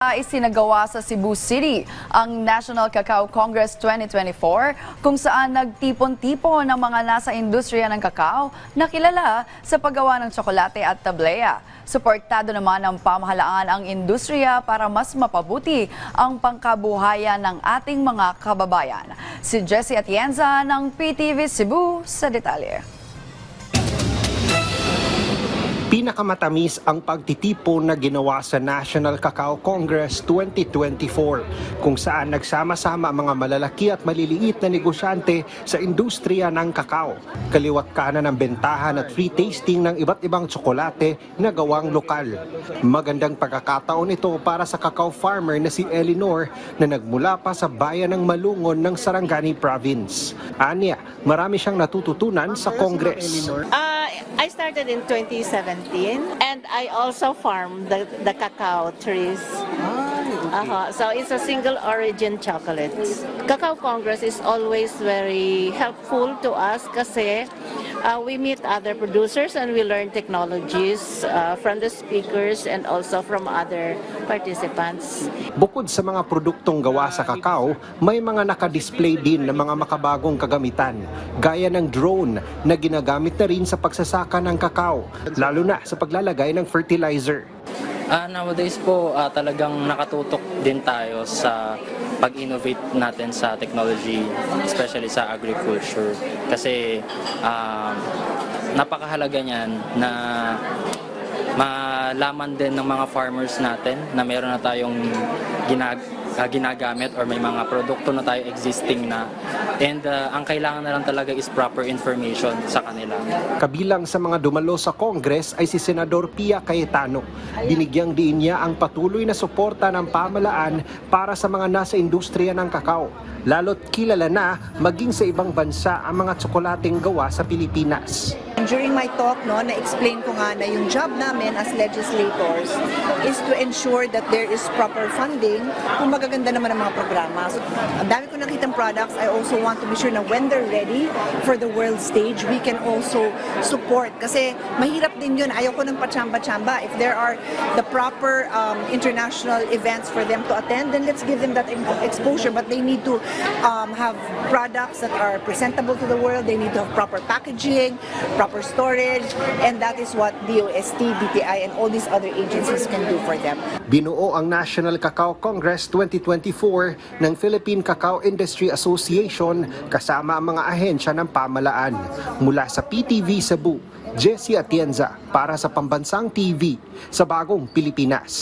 Isinagawa sa Cebu City ang National Cacao Congress 2024 kung saan nagtipon-tipon ng mga nasa industriya ng kakao na kilala sa paggawa ng tsokolate at tableya. Suportado naman ng pamahalaan ang industriya para mas mapabuti ang pangkabuhayan ng ating mga kababayan. Si Jessie Atienza ng PTV Cebu sa detalye. Pinakamatamis ang pagtitipon na ginawa sa National Cacao Congress 2024 kung saan nagsama-sama ang mga malalaki at maliliit na negosyante sa industriya ng kakao. Kaliwat kanan ng bentahan at free tasting ng iba't ibang tsokolate na gawang lokal. Magandang pagkakataon ito para sa kakao farmer na si Eleanor na nagmula pa sa bayan ng Malungon ng Sarangani Province. Anya, marami siyang natututunan sa Congress. Uh, I started in 2017 and I also farm the, the cacao trees. Uh-huh. So it's a single origin chocolate. Cacao Congress is always very helpful to us kasi uh, we meet other producers and we learn technologies uh, from the speakers and also from other participants. Bukod sa mga produktong gawa sa kakao, may mga nakadisplay din ng mga makabagong kagamitan, gaya ng drone na ginagamit na rin sa pagsasaka ng kakao, lalo na sa paglalagay ng fertilizer. Ah, nowadays po ah, talagang nakatutok din tayo sa pag-innovate natin sa technology, especially sa agriculture. Kasi ah, napakahalaga niyan na malaman din ng mga farmers natin na meron na tayong ginag ah, ginagamit or may mga produkto na tayo existing na and ah, ang kailangan na lang talaga is proper information sa kanila. Kabilang sa mga dumalo sa Congress ay si Senador Pia Cayetano. Binigyang diin niya ang patuloy na suporta ng pamalaan para sa mga nasa industriya ng kakao. Lalo't kilala na maging sa ibang bansa ang mga tsokolating gawa sa Pilipinas. During my talk, no, na-explain ko nga na yung job namin as legislators is to ensure that there is proper funding kung magaganda naman ang mga programa. So, ang dami ko nakitang products. I also want to be sure na when they're ready for the world stage, we can also support. Kasi mahirap din yun. Ayaw ko ng pachamba-chamba. If there are the proper um, international events for them to attend, then let's give them that exposure. But they need to um, have products that are presentable to the world. They need to have proper packaging, proper storage, and that is what DOST, DTI, and all these other agencies can do for them. Binuo ang National Cacao Congress 2024 ng Philippine Cacao Industry Association kasama ang mga ahensya ng pamalaan. Mula sa PTV Cebu, Jessie Atienza para sa Pambansang TV sa Bagong Pilipinas.